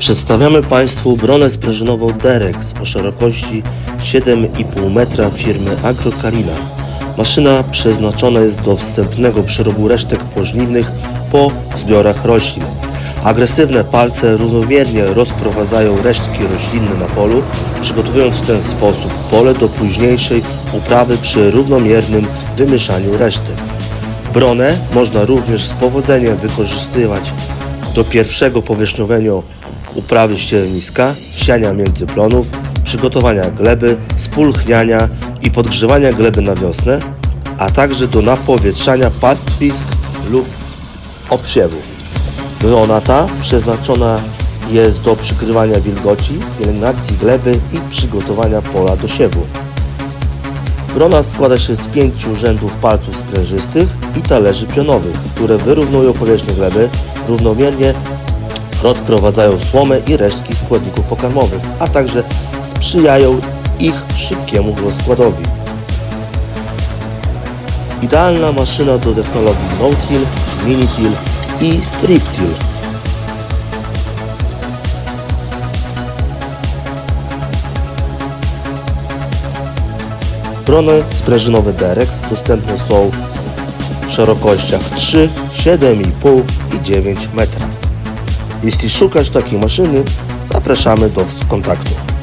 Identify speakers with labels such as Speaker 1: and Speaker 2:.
Speaker 1: Przedstawiamy Państwu bronę sprężynową Derex o szerokości 7,5 metra firmy Agrokarina. Maszyna przeznaczona jest do wstępnego przerobu resztek pożniwnych po zbiorach roślin. Agresywne palce równomiernie rozprowadzają resztki roślinne na polu, przygotowując w ten sposób pole do późniejszej uprawy przy równomiernym wymieszaniu resztek. Bronę można również z powodzeniem wykorzystywać do pierwszego powierzchniowego uprawy ścierniska, siania międzyplonów, przygotowania gleby, spulchniania i podgrzewania gleby na wiosnę, a także do napowietrzania pastwisk lub obsiewów. Brona ta przeznaczona jest do przykrywania wilgoci, pielęgnacji gleby i przygotowania pola do siewu. Brona składa się z pięciu rzędów palców sprężystych i talerzy pionowych, które wyrównują powierzchnię gleby, równomiernie rozprowadzają słomę i resztki składników pokarmowych, a także sprzyjają ich szybkiemu rozkładowi. Idealna maszyna do technologii no-till, mini-till i strip-till. Brony sprężynowe Derex dostępne są w szerokościach 3, 7,5 i 9 metra. Jeśli szukasz takiej maszyny, zapraszamy do kontaktu.